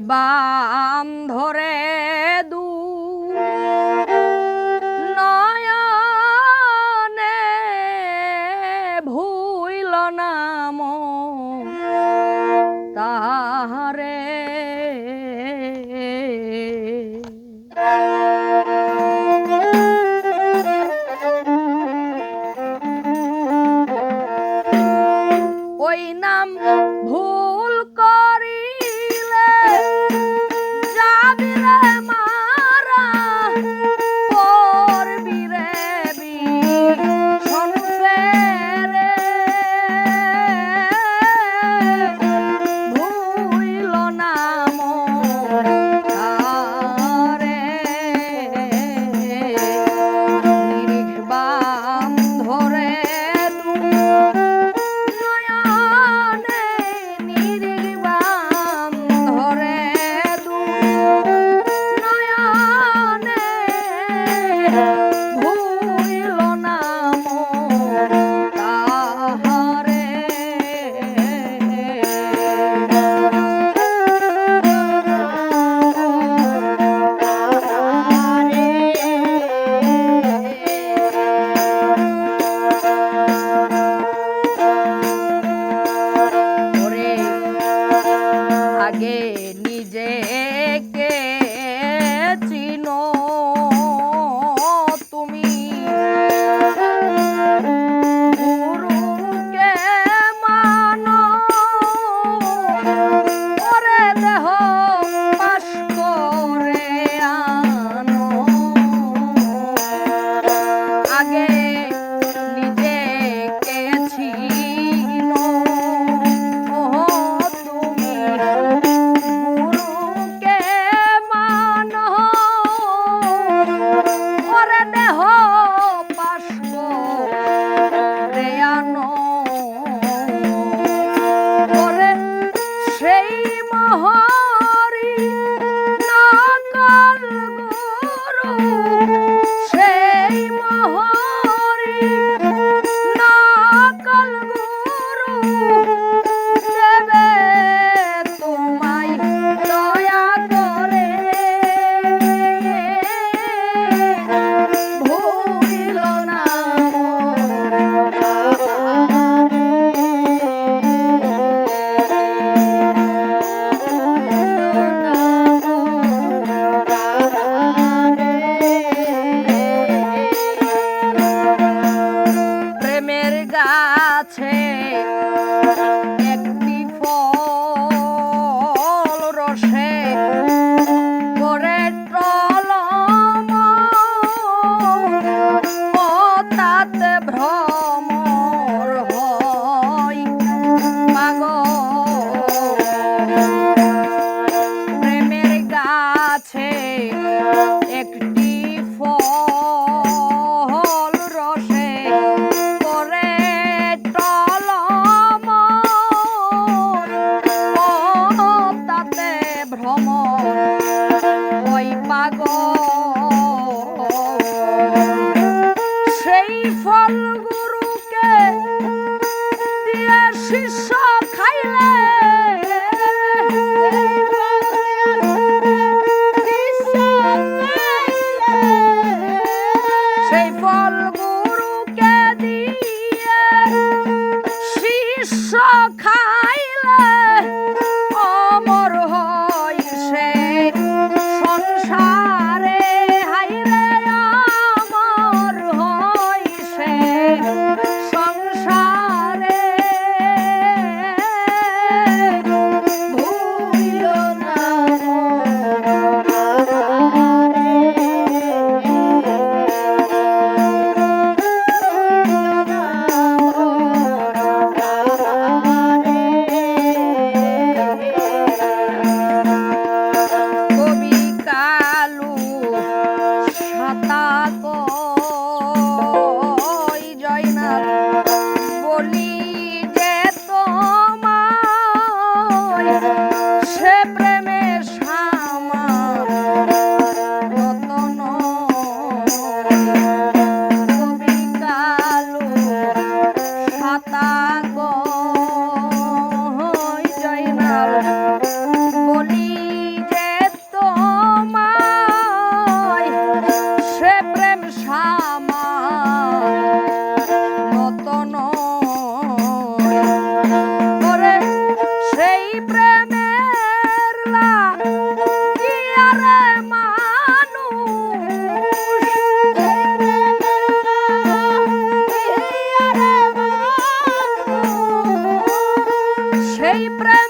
বাম ধরে দু নয়নে ভুইল নাম তাহারে ছিল না সকল গুরুকে দিয়া শিষ্য খাইলে Lee. prêmio.